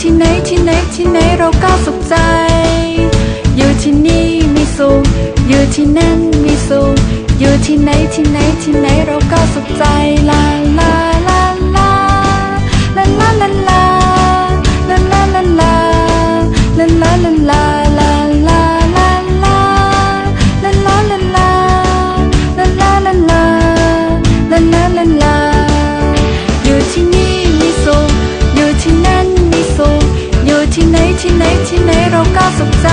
ที่ไหนที่ไหนที่ไหนเราก็สุขใจ อยู่ที่นี่มีสุขอยู่ที่นั่นมีสุขอยู่ที่ไหนที่ไหนที่ไหนเรา ที่ไหนที่ไหนที่ไหนเราก้าวสุขใจ